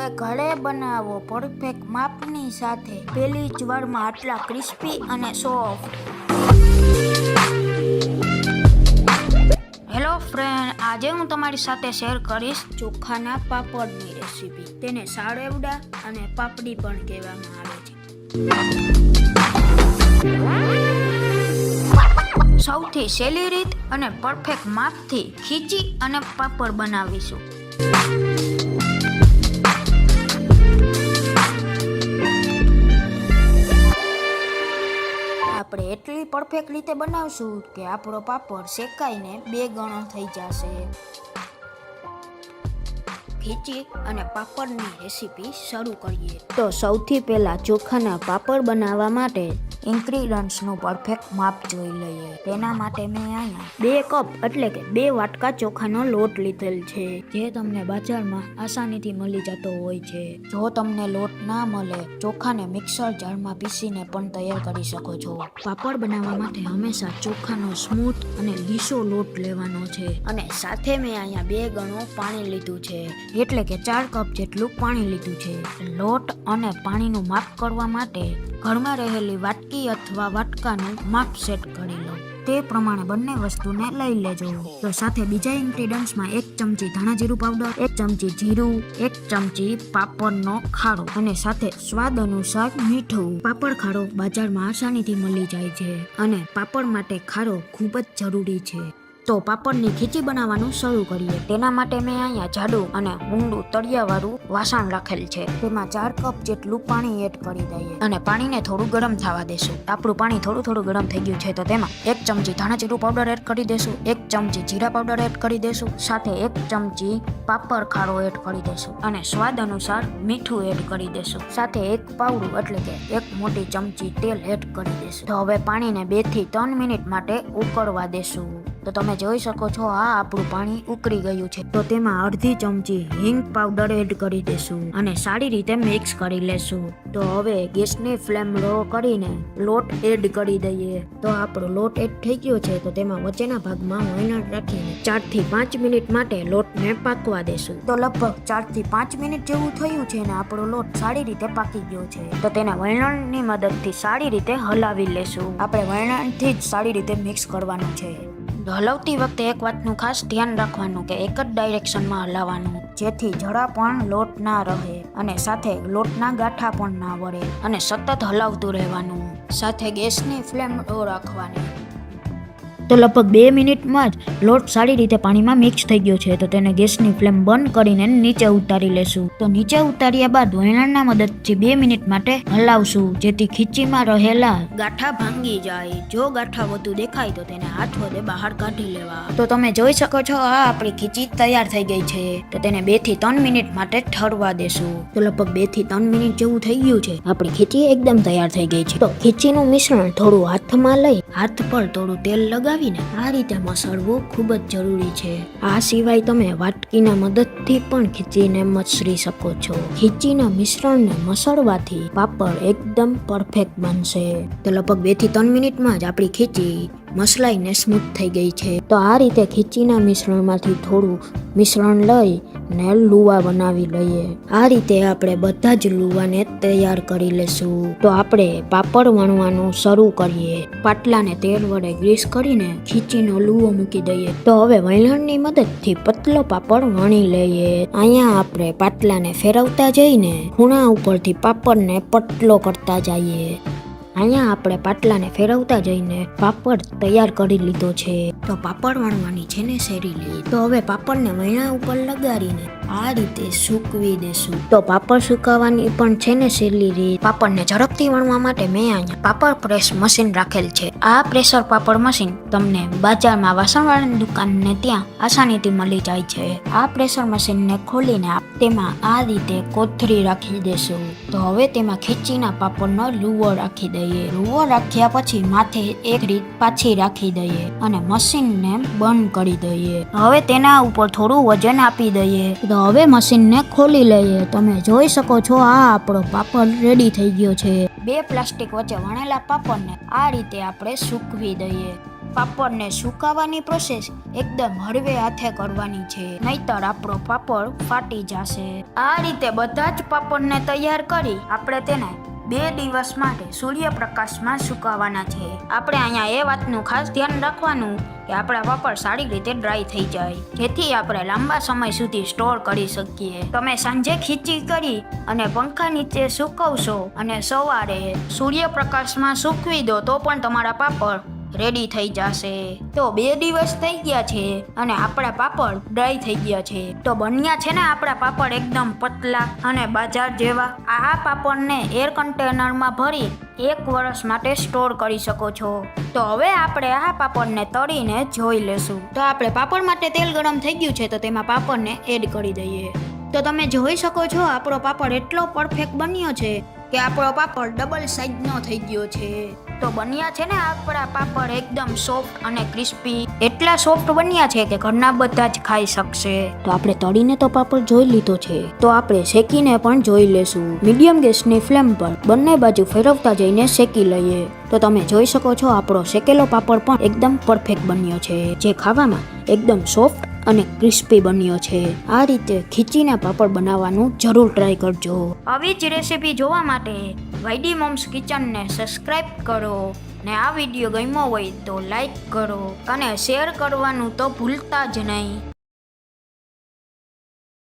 હવે ઘરે બનાવો પરફેક્ટ માપની સાથે. પેલી જ આટલા ક્રિસ્પી અને સોફ્ટ હેલો ફ્રેન્ડ આજે હું તમારી સાથે શેર કરીશ ચોખાના પાપડની રેસીપી તેને સાળેવડા અને પાપડી પણ કહેવામાં આવે છે. સૌથી સહેલી રીત અને પરફેક્ટ માપથી ખીચી અને પાપડ બનાવીશું. એટલી પરફેક્ટ રીતે બનાવશું કે આપણો પાપડ શેકાઈને બે ગણો થઈ જશે. ખીચી અને પાપડની રેસીપી શરૂ કરીએ. તો સૌથી પહેલાં ચોખાના પાપડ બનાવવા માટે ઇન્ગ્રીડિયન્ટ્સનું પરફેક્ટ માપ જોઈ લઈએ. તેના માટે મેં અહીંયા બે કપ એટલે કે બે વાટકા ચોખાનો લોટ લીધેલ છે, જે તમને બજારમાં આસાનીથી મળી જતો હોય છે. જો તમને લોટ ના મળે, ચોખાને મિક્સર જારમાં પીસીને પણ તૈયાર કરી શકો છો. પાપડ બનાવવા માટે હંમેશા ચોખાનો સ્મૂથ અને લીસો લોટ લેવાનો છે. અને સાથે મેં અહીંયા બે ગણું પાણી લીધું છે, એટલે કે ચાર કપ જેટલું પાણી લીધું છે. લોટ અને પાણીનું માપ કરવા માટે ઘરમાં રહેલી વાટકી અથવા વાટકાનું માપ સેટ કરી લો. તે પ્રમાણે બંને વસ્તુને લઈ લેજો. તો સાથે બીજા ઇન્ગ્રીડિયન્ટ્સમાં એક ચમચી ધાણા જીરું પાવડર, એક ચમચી જીરું, એક ચમચી પાપડનો ખાડો અને સાથે સ્વાદ અનુસાર મીઠું. પાપડ ખાડો બજારમાં આસાનીથી મળી જાય છે અને પાપડ માટે ખાડો ખૂબ જ જરૂરી છે. તો પાપડની ખીચી બનાવવાનું શરૂ કરીએ. તેના માટે મેં અહીંયા જાડું અને ઊંડું તળિયાવાળું વાસણ રાખેલ છે. તેમાં ચાર કપ જેટલું પાણી એડ કરી દઈએ અને પાણીને થોડું ગરમ થવા દેશું. આપણું પાણી થોડું થોડું ગરમ થઈ ગયું છે તો તેમાં એક ચમચી ધાણા જીરું પાવડર એડ કરી દેશું. એક ચમચી જીરા પાવડર એડ કરી દેશું. સાથે એક ચમચી પાપડ ખારો એડ કરી દેશું. અને સ્વાદ અનુસાર મીઠું એડ કરી દેશું. સાથે એક પાવડું એટલે કે એક મોટી ચમચી તેલ એડ કરી દેશું. તો હવે પાણીને બેથી ત્રણ મિનિટ માટે ઉકળવા દેશું. તો તમે જોઈ શકો છો, આ આપણું પાણી ઉકળી ગયું છે. તો તેમાં અડધી ચમચી હિંગ પાવડર એડ કરી દેશું અને સારી રીતે મિક્સ કરી લેશું. તો હવે ગેસની ફ્લેમ લો કરીને લોટ એડ કરી દઈએ. તો આપણો લોટ એડ થઈ ગયો છે, તો તેમાં વચ્ચેના ભાગમાં વૈનળ રાખીને ચારથી પાંચ મિનિટ માટે લોટને પાકવા દેશું. તો લગભગ ચારથી પાંચ મિનિટ જેવું થયું છે અને આપણો લોટ સારી રીતે પાકી ગયો છે. તો તેને વૈણણની મદદથી સારી રીતે હલાવી લેશું. આપણે વૈણણથી જ સારી રીતે મિક્સ કરવાનું છે. હલાવતી વખતે એક વાતનું ખાસ ધ્યાન રાખવાનું કે એક જ ડાયરેક્શનમાં હલાવવાનું, જેથી જરા પણ લોટ ના રહે અને સાથે લોટના ગાંઠા પણ ના વળે અને સતત હલાવતું રહેવાનું. સાથે ગેસની ફ્લેમ રાખવાની. તો લગભગ બે મિનિટમાં જ લોટ સારી રીતે પાણીમાં મિક્સ થઈ ગયો છે. તો તેને ગેસની ફ્લેમ બંધ કરીને નીચે ઉતારી લેશું. તો નીચે ઉતાર્યા બાદ વૈણાના મદદથી બે મિનિટ માટે હલાવશું, જેથી ખીચીમાં રહેલા ગાંઠા ભાંગી જાય. જો ગાંઠા વધુ દેખાય તો તેને હાથ વડે બહાર કાઢી લેવા. તો તમે જોઈ શકો છો, આ આપણી ખીચી તૈયાર થઈ ગઈ છે. તો તેને બેથી ત્રણ મિનિટ માટે ઠરવા દેશું. તો લગભગ બેથી ત્રણ મિનિટ જેવું થઈ ગયું છે. આપણી ખીચી એકદમ તૈયાર થઈ ગઈ છે. તો ખીચીનું મિશ્રણ થોડું હાથમાં લઈ હાથ પર થોડું તેલ લગાવીને આ રીતે મસળવું ખૂબ જ જરૂરી છે. આ સિવાય તમે વાટકીના મદદથી પણ ખીચીને મસળી શકો છો. ખીચીના મિશ્રણને મસળવાથી પાપડ એકદમ પરફેક્ટ બનશે. તો લગભગ બેથી ત્રણ મિનિટમાં જ આપણી ખીચી મસલાઈને સ્મૂથ થઈ ગઈ છે. તો આ રીતે ખીચીના મિશ્રણમાંથી થોડું મિશ્રણ લઈ ને લુવા બનાવી લઈએ. આ રીતે આપણે બધા જ લુવાને તૈયાર કરી લેશું. તો આપણે પાપડ વણવાનું શરૂ કરીએ. પાટલાને તેલ વડે ગ્રીસ કરીને ખીચીનો લુવો મૂકી દઈએ. તો હવે વલણની મદદથી પતલો પાપડ વણી લઈએ. અહીંયા આપણે પાટલાને ફેરવતા જઈને ખૂણા ઉપરથી પાપડને પતલો કરતા જઈએ. અહીંયા આપણે પાટલાને ફેરવતા જઈને પાપડ તૈયાર કરી લીધો છે. તો પાપડ વણવાની છે ને શેરી લઈએ તો હવે પાપડને વૈણા ઉપર લગાડીને આ રીતે સૂકવી દેશું. તો પાપડ સુકાવવાની પણ છે ને સહેલી રીત પાપડને ઝડપથી વણવા માટે મેં અહીંયા પાપડ પ્રેસ મશીન રાખેલ છે. આ પ્રેશર પાપડ મશીન તમને બજારમાં વાસણવાળાની દુકાનને ત્યાં આસાનીથી મળી જાય છે. આ પ્રેશર મશીનને ખોલીને તેમાં આ રીતે કોથળી રાખી દેશું. તો હવે તેમાં ખીચીના પાપડનો લુવો રાખી દઈએ. રૂવો રાખ્યા પછી માથે એક રીત પાછી રાખી દઈએ અને મશીનને બંધ કરી દઈએ. હવે તેના ઉપર થોડું વજન આપી દઈએ. તો હવે મશીનને ખોલી લઈએ. તમે જોઈ શકો છો આ આપણો પાપડ રેડી થઈ ગયો છે. બે પ્લાસ્ટિક વચ્ચે વણેલા પાપડને આ રીતે આપણે સૂકવી દઈએ. પાપડને સુકાવવાની પ્રોસેસ એકદમ હળવે હાથે કરવાની છે. નહીતર આપણો પાપડ ફાટી જશે. આ રીતે બધા જ પાપડને તૈયાર કરી આપણે તેને બે દિવસ માટે સૂર્યપ્રકાશમાં સુકાવાના છે. આપણે અહીંયા એ વાતનું ખાસ ધ્યાન રાખવાનું કે આપણા પાપડ સારી રીતે ડ્રાય થઈ જાય. જેથી આપણે લાંબા સમય સુધી સ્ટોર કરી શકીએ. તમે સાંજે ખીચી કરી અને પંખા નીચે સુકવશો અને સવારે સૂર્યપ્રકાશમાં સૂકવી દો તો પણ તમારા પાપડ રેડી થઈ જશે. તો બે દિવસ થઈ ગયા છે અને આપણા પાપડ ડ્રાય થઈ ગયા છે. તો બન્યા છે ને આપણા પાપડ એકદમ પતલા અને બાજાર જેવા. આ પાપડને એર કન્ટેનરમાં ભરી એક વર્ષ માટે સ્ટોર કરી શકો છો. તો હવે આપણે આ પાપડને તળીને જોઈ લેશું. તો આપણે પાપડ માટે તેલ ગરમ થઈ ગયું છે તો તેમાં પાપડને એડ કરી દઈએ. તો તમે જોઈ શકો છો આપણો પાપડ એટલો પરફેક્ટ બન્યો છે કે આપણો પાપડ ડબલ સાઈઝનો થઈ ગયો છે. તો બન્યા છે ને આપણા પાપડ એકદમ સોફ્ટ અને ક્રિસ્પી એટલા સોફ્ટ બન્યા છે કે ઘરના બધા જ ખાઈ શકશે. તો આપણે તળીને તો પાપડ જોઈ લીધો છે. તો આપણે શેકીને પણ જોઈ લેશું. મીડિયમ ગેસની ફ્લેમ પર બંને બાજુ ફેરવતા જઈને શેકી લઈએ. તો તમે જોઈ શકો છો આપણો શેકેલો પાપડ પણ એકદમ પરફેક્ટ બન્યો છે. જે ખાવામાં એકદમ સોફ્ટ અને ક્રિસ્પી બન્યો છે. આ રીતે ખીચીના પાપડ બનાવવાનું જરૂર ટ્રાય કરજો. આવી જ રેસીપી જોવા માટે વાયડી મોમ્સ કિચનને સબસ્ક્રાઇબ કરો ને આ વીડિયો ગમ્યો હોય તો લાઈક કરો અને શેર કરવાનું તો ભૂલતા જ નહીં.